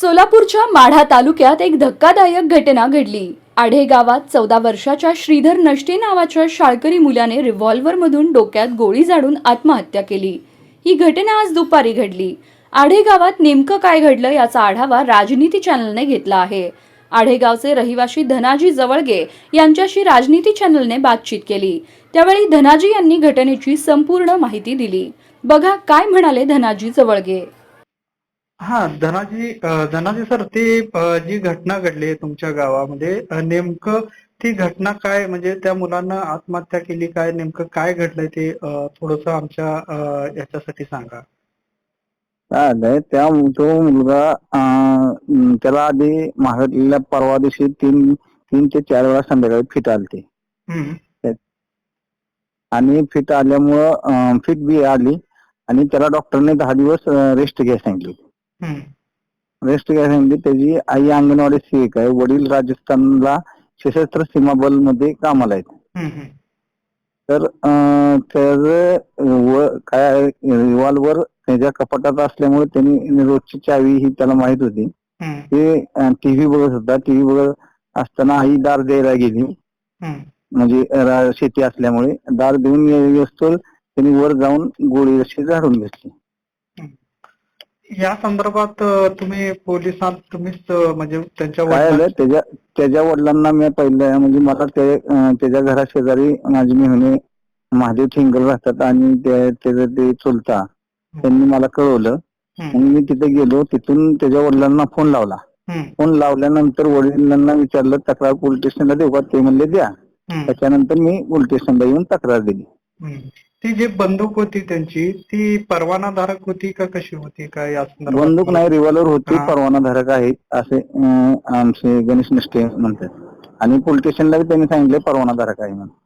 सोलापूरच्या माढा तालुक्यात एक धक्कादायक घटना घडली. आढे गावात चौदा वर्षाच्या श्रीधर नष्टे नावाच्या शाळकरी मुलाने रिव्हॉल्व्हरमधून डोक्यात गोळी झाडून आत्महत्या केली. ही घटना आज दुपारी घडली. आढे गावात नेमकं काय घडलं याचा आढावा राजनीती चॅनलने घेतला आहे. आढेगावचे रहिवाशी धनाजी जवळगे यांच्याशी राजनीती चॅनलने बातचीत केली. त्यावेळी धनाजी यांनी घटनेची संपूर्ण माहिती दिली. बघा काय म्हणाले धनाजी जवळगे. हा धनाजी अ, धनाजी सर ती अ, जी घटना घडली तुमच्या गावामध्ये अ, नेमकं ती घटना काय म्हणजे त्या मुलांना आत्महत्या केली काय नेमकं काय घडलंय ते थोडस आमच्या अ, याच्यासाठी सांगा. काय झालंय त्या तो मुलगा अं, त्याला आधी महाराष्ट्राला परवा दिवशी तीन तीन ते चार वेळा संध्याकाळी फिट आलती. आणि फिट आल्यामुळं फिट बी आली आणि त्याला डॉक्टरने दहा दिवस रेस्ट घ्यायला सांगितली. रेस्ट घ्यायला सांगितली त्याची आई अंगणवाडी सेविका आहे वडील राजस्थानला सशस्त्र सीमा बलमध्ये कामाला आहेत तर त्याचं काय रिव्हॉल्वर त्याच्या कपाटात असल्यामुळे त्यांनी रोजची चावी ही त्याला माहीत होती ते टीव्ही बघत होता टीव्ही बघत असताना आई दार द्यायला गेली. म्हणजे शेती असल्यामुळे दार देऊन येस्तोवर त्यांनी वर जाऊन गोळी अशी झाडून घेतली या संदर्भात तुम्ही पोलिसांत तुम्हीच म्हणजे त्यांच्या काय झालं वडिलांची- त्याच्या त्याच्या वडिलांना मी पहिलं म्हणजे मला ते अं, त्याच्या घरा शेजारी माझी मेहने महादेव थिंगल राहतात आणि ते- त्याचं ते चुलता त्यांनी मला कळवलं. हम्म, मग मी तिथे गेलो तिथून त्याच्या वडिलांना फोन लावला. हम्म, फोन लावल्यानंतर वडिलांना विचारलं तक्रार पोलीस स्टेशनला देऊ का? ते म्हणले द्या. हम्म, त्याच्यानंतर मी पोलीस स्टेशनला येऊन तक्रार दिली. हम्म. ती जी बंदूक होती त्यांची ती परवानाधारक होती का कशी होती? का या संदर्भात? बंदूक नाही रिव्हॉल्वर होती हा. परवानाधारक आहे असे अं, आमचे गणेश निष्ठे म्हणतात. आणि पोलीस स्टेशनला त्यांनी सांगितले परवानाधारक आहे म्हणून.